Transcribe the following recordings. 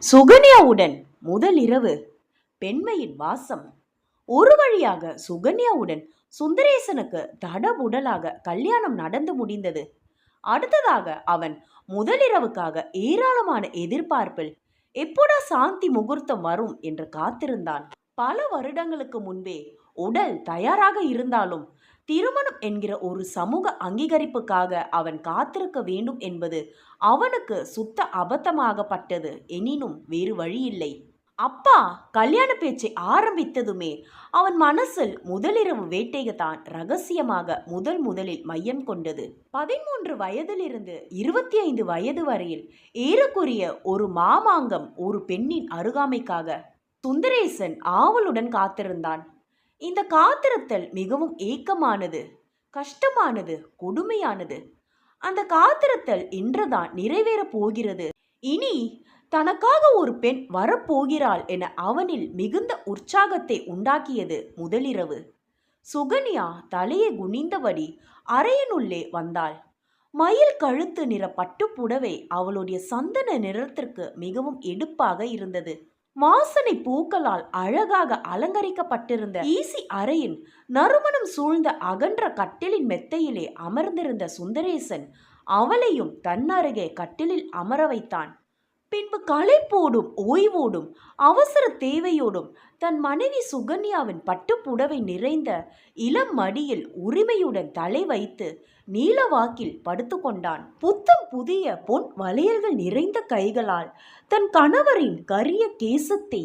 சுகன்யாவுடன் முதல் இரவு. பெண்மையின் வாசம். ஒரு வழியாக சுகன்யாவுடன் சுந்தரேசனுக்கு தடபுடலாக கல்யாணம் நடந்து முடிந்தது. அடுத்ததாக அவன் முதலிரவுக்காக ஏராளமான எதிர்பார்ப்பில் எப்போடா சாந்தி முகூர்த்தம் வரும் என்று காத்திருந்தான். பல வருடங்களுக்கு முன்பே உடல் தயாராக இருந்தாலும் திருமணம் என்கிற ஒரு சமூக அங்கீகரிப்புக்காக அவன் காத்திருக்க வேண்டும் என்பது அவனுக்கு சுத்த அபத்தமாகப்பட்டது. எனினும் வேறு வழியில்லை. அப்பா கல்யாண பேச்சை ஆரம்பித்ததுமே அவன் மனசில் முதலிரவு வேட்டையைத்தான் ரகசியமாக முதல் முதலில் மையம் கொண்டது. பதிமூன்று வயதிலிருந்து இருபத்தி ஐந்து வயது வரையில் ஏறக்குரிய ஒரு மாமாங்கம் ஒரு பெண்ணின் அருகாமைக்காக சுந்தரேசன் ஆவலுடன் காத்திருந்தான். இந்த காத்திருத்தல் மிகவும் ஏக்கமானது கஷ்டமானது கொடுமையானது. அந்த காத்திருத்தல் இன்றுதான் நிறைவேறப் போகிறது. இனி தனக்காக ஒரு பெண் வரப்போகிறாள் என அவனில் மிகுந்த உற்சாகத்தை உண்டாக்கியது முதலிரவு. சுகன்யா தலையை குனிந்தபடி அறையினுள்ளே வந்தாள். மயில் கழுத்து நிற பட்டுப்புடவை அவளுடைய சந்தன நிறத்திற்கு மிகவும் எடுப்பாக இருந்தது. வாசனை பூக்களால் அழகாக அலங்கரிக்கப்பட்டிருந்த ஈசி அறையின் நறுமணம் சூழ்ந்த அகன்ற கட்டிலின் மெத்தையிலே அமர்ந்திருந்த சுந்தரேசன் அவளையும் தன்னருகே கட்டிலில் அமர வைத்தான். பின்பு களைப்போடும் ஓய்வோடும் அவசர தேவையோடும் தன் மனைவி சுகன்யாவின் பட்டுப்புடவை நிறைந்த இளம் மடியில் உரிமையுடன் தலை வைத்து நீலவாக்கில் படுத்துக்கொண்டான் புத்தம் புதிய பொன் வளையல்கள் நிறைந்த கைகளால் தன் கணவரின் கரிய கேசத்தை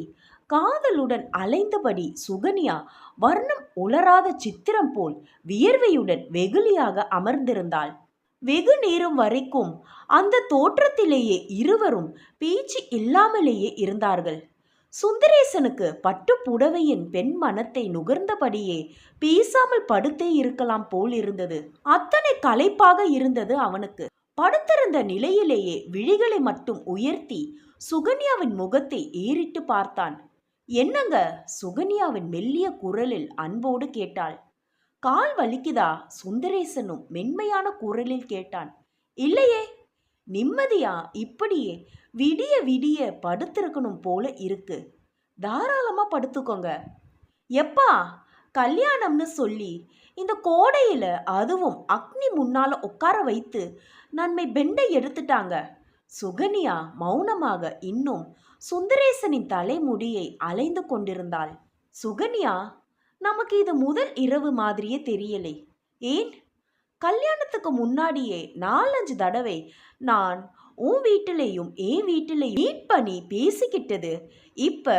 காதலுடன் அலைந்தபடி சுகன்யா வர்ணம் உலராத சித்திரம் போல் வியர்வையுடன் வெகுளியாக அமர்ந்திருந்தாள். வெகு நேரம் வரைக்கும் அந்த தோற்றத்திலேயே இருவரும் பேச்சு இல்லாமலேயே இருந்தார்கள். சுந்தரேசனுக்கு பட்டு புடவையின் பெண் மனத்தை நுகர்ந்தபடியே பேசாமல் படுத்தே இருக்கலாம் போல் இருந்தது. அத்தனை களைப்பாக இருந்தது அவனுக்கு. படுத்திருந்த நிலையிலேயே விழிகளை மட்டும் உயர்த்தி சுகன்யாவின் முகத்தை ஏறிட்டு பார்த்தான். என்னங்க? சுகன்யாவின் மெல்லிய குரலில் அன்போடு கேட்டாள். கால் வலிக்குதா? சுந்தரேசனும் மென்மையான குரலில் கேட்டான். இல்லையே நிம்மதியா? இப்படியே விடிய விடிய படுத்திருக்கணும் போல இருக்கு. தாராளமா படுத்துக்கோங்க. எப்பா கல்யாணம்னு சொல்லி இந்த கோடையில் அதுவும் அக்னி முன்னால உட்கார வைத்து நன்மை பெண்டை எடுத்துட்டாங்க. சுகன்யா மௌனமாக இன்னும் சுந்தரேசனின் தலைமுடியை அலைந்து கொண்டிருந்தாள். சுகன்யா நமக்கு இது முதல் இரவு மாதிரியே தெரியலை. ஏன்? கல்யாணத்துக்கு முன்னாடியே நாலஞ்சு தடவை நான் உன் வீட்டிலையும் என் வீட்டிலையும் மீட் பண்ணி பேசிக்கிட்டது. இப்போ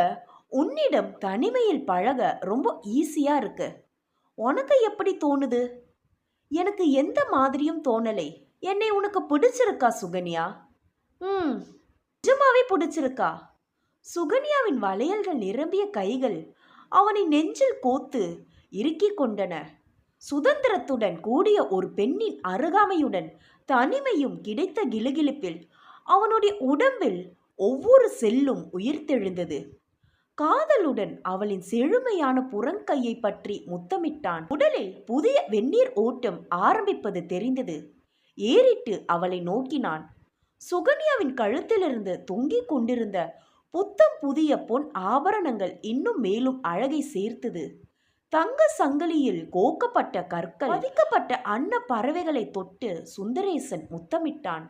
உன்னிடம் தனிமையில் பழக ரொம்ப ஈஸியாக இருக்கு. உனக்கு எப்படி தோணுது? எனக்கு எந்த மாதிரியும் தோணலை. என்னை உனக்கு பிடிச்சிருக்கா சுகன்யா? ம் நிஜமாவே பிடிச்சிருக்கா. சுகன்யாவின் வளையல்கள் நிரம்பிய கைகள் அவனை நெஞ்சில் கோத்து இறுக்கிக் கொண்டன சுதந்திரத்துடன் கூடிய ஒரு பெண்ணின் அருகாமையுடன் தனிமையும் கிடைத்த கிலுகிலுப்பில் அவனுடைய உடம்பில் ஒவ்வொரு செல்லும் உயிர்த்தெழுந்தது. காதலுடன் அவளின் செழுமையான புறங்கையை பற்றி முத்தமிட்டான். உடலில் புதிய வெந்நீர் ஓட்டம் ஆரம்பிப்பது தெரிந்தது. ஏறிட்டு அவளை நோக்கினான். சுகன்யாவின் கழுத்திலிருந்து தொங்கிக் கொண்டிருந்த புத்தம் புதிய பொன் ஆபரணங்கள் இன்னும் மேலும் அழகை சேர்த்தது. தங்க சங்கிலியில் கோக்கப்பட்ட கற்கள் பதிக்கப்பட்ட அன்ன பறவைகளை தொட்டு சுந்தரேசன் முத்தமிட்டான்.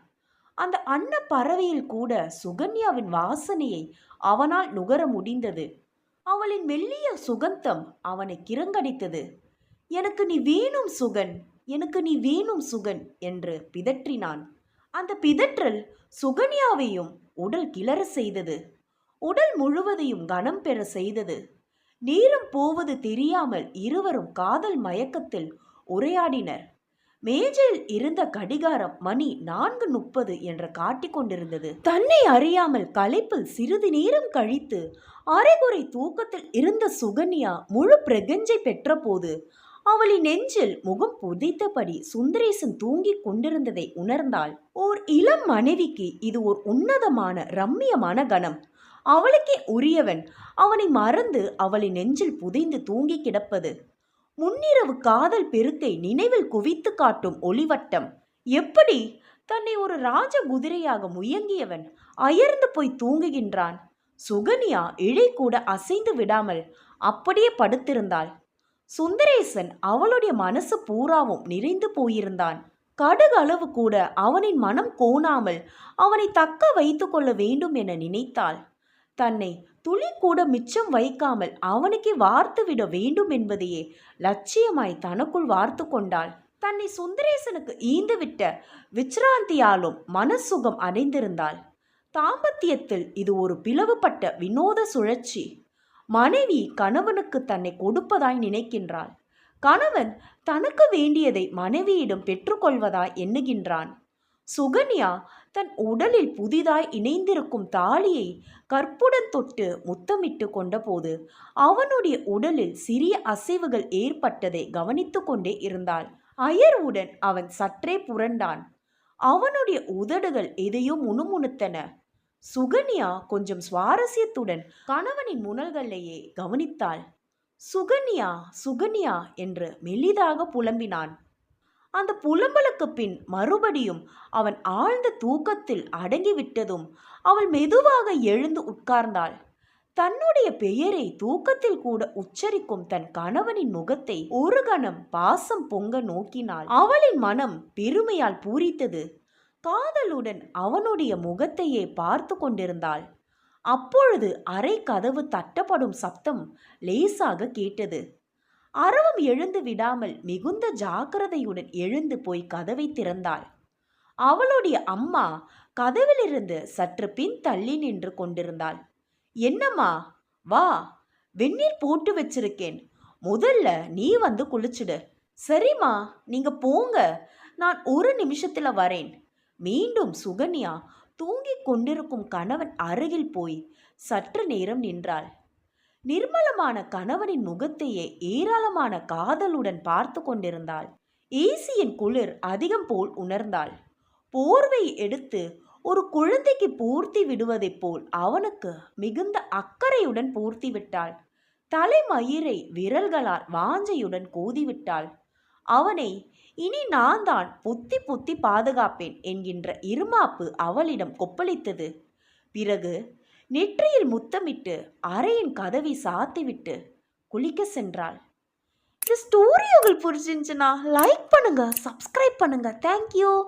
அந்த அன்ன பறவையில் கூட சுகன்யாவின் வாசனையை அவனால் நுகர முடிந்தது. அவளின் மெல்லிய சுகந்தம் அவனை கிரங்கடித்தது. எனக்கு நீ வேணும் சுகன் எனக்கு நீ வேணும் சுகன் என்று பிதற்றினான். அந்த பிதற்றல் சுகன்யாவையும் உடல் கிளற செய்தது. உடல் முழுவதையும் கனம் பெற செய்தது. நேரம் போவது தெரியாமல் இருவரும் காதல் மயக்கத்தில் உரையாடினர். மேஜையில் இருந்த கடிகாரம் மணி நான்கு முப்பது என்று காட்டிக் கொண்டிருந்தது. தன்னை அறியாமல் களைப்பில் சிறிது நேரம் கழித்து அரைகுறை தூக்கத்தில் இருந்த சுகன்யா முழு பிரகஞ்சை பெற்றபோது அவளின் நெஞ்சில் முகம் புதைத்தபடி சுந்தரேசன் தூங்கிக் கொண்டிருந்ததை உணர்ந்தாள். ஓர் இளம் மனைவிக்கு இது ஒரு உன்னதமான ரம்மியமான கணம். அவளுக்கே உரியவன். அவனை மறந்து அவளின் நெஞ்சில் புதைந்து தூங்கி கிடப்பது. முன்னிரவு காதல் பெருக்கை நினைவில் குவித்து காட்டும் ஒளிவட்டம். எப்படி? தன்னை ஒரு ராஜ குதிரையாக முயங்கியவன் அயர்ந்து போய் தூங்குகின்றான். சுகன்யா இழை கூட அசைந்து விடாமல் அப்படியே படுத்திருந்தாள். சுந்தரேசன் அவளுடைய மனசு பூராவும் நிறைந்து போயிருந்தான். கடுகு அளவு கூட அவனின் மனம் கோணாமல் அவனை தக்க வைத்துக்கொள்ள வேண்டும் என நினைத்தாள். தன்னை துளி கூட மிச்சம் வைக்காமல் அவனுக்கே வார்த்து விட வேண்டும் என்பதையே லட்சியமாய் தனக்குள் வார்த்து கொண்டாள். தன்னை சுந்தரேசனுக்கு ஈந்துவிட்ட விச்ராந்தியாலும் மனசுகம் அடைந்திருந்தாள். தாம்பத்தியத்தில் இது ஒரு பிளவுபட்ட வினோத சுழற்சி. மனைவி கணவனுக்கு தன்னை கொடுப்பதாய் நினைக்கின்றாள். கணவன் தனக்கு வேண்டியதை மனைவியிடம் பெற்றுக்கொள்வதாய் எண்ணுகின்றான். சுகன்யா தன் உடலில் புதிதாய் இணைந்திருக்கும் தாலியை கற்புடன் தொட்டு முத்தமிட்டு கொண்டபோது அவனுடைய உடலில் சிறிய அசைவுகள் ஏற்பட்டதை கவனித்து கொண்டே இருந்தாள். அயர்வுடன் அவன் சற்றே புரண்டான். அவனுடைய உதடுகள் எதையோ முணுமுணுத்தன. சுகன்யா கொஞ்சம் சுவாரஸ்யத்துடன் கணவனின் முனல்களையே கவனித்தாள். சுகன்யா சுகன்யா என்று மெல்லிதாக புலம்பினான். அந்த புலம்பலுக்கு பின் மறுபடியும் அவன் ஆழ்ந்த தூக்கத்தில் அடங்கிவிட்டதும் அவள் மெதுவாக எழுந்து உட்கார்ந்தாள். தன்னுடைய பெயரை தூக்கத்தில் கூட உச்சரிக்கும் தன் கணவனின் முகத்தை ஒரு கணம் பாசம் பொங்க நோக்கினாள். அவளின் மனம் பெருமையால் பூரித்தது. காதலுடன் அவனுடைய முகத்தையே பார்த்து கொண்டிருந்தாள். அப்பொழுது அறை கதவு தட்டப்படும் சப்தம் லேசாக கேட்டது. அறவும் எழுந்து விடாமல் மிகுந்த ஜாக்கிரதையுடன் எழுந்து போய் கதவை திறந்தாள். அவளுடைய அம்மா கதவிலிருந்து சற்று பின் தள்ளி நின்று கொண்டிருந்தாள். என்னம்மா? வா வெந்நீர் போட்டு வச்சிருக்கேன். முதல்ல நீ வந்து குளிச்சுடு. சரிம்மா நீங்க போங்க. நான் ஒரு நிமிஷத்துல வரேன். மீண்டும் சுகன்யா தூங்கிக் கொண்டிருக்கும் கணவன் அருகில் போய் சற்று நேரம் நின்றாள். நிர்மலமான கணவனின் முகத்தையே ஏராளமான காதலுடன் பார்த்து கொண்டிருந்தாள். ஏசியின் குளிர் அதிகம் போல் உணர்ந்தாள். போர்வை எடுத்து ஒரு குழந்தைக்கு பூர்த்தி விடுவதைப் போல் அவனுக்கு மிகுந்த அக்கறையுடன் பூர்த்தி விட்டாள். தலைமயிரை விரல்களால் வாஞ்சையுடன் கோதிவிட்டாள் அவனை இனி நான் தான் புத்தி புத்தி பாதுகாப்பேன் என்கின்ற இருமாப்பு அவளிடம் கொப்பளித்தது. பிறகு நெற்றியில் முத்தமிட்டு அறையின் கதவை சாத்திவிட்டு குளிக்க சென்றாள். இந்த ஸ்டோரி உங்களுக்கு புரிஞ்சிருந்துச்சுன்னா லைக் பண்ணுங்க சப்ஸ்கிரைப் பண்ணுங்க. Thank you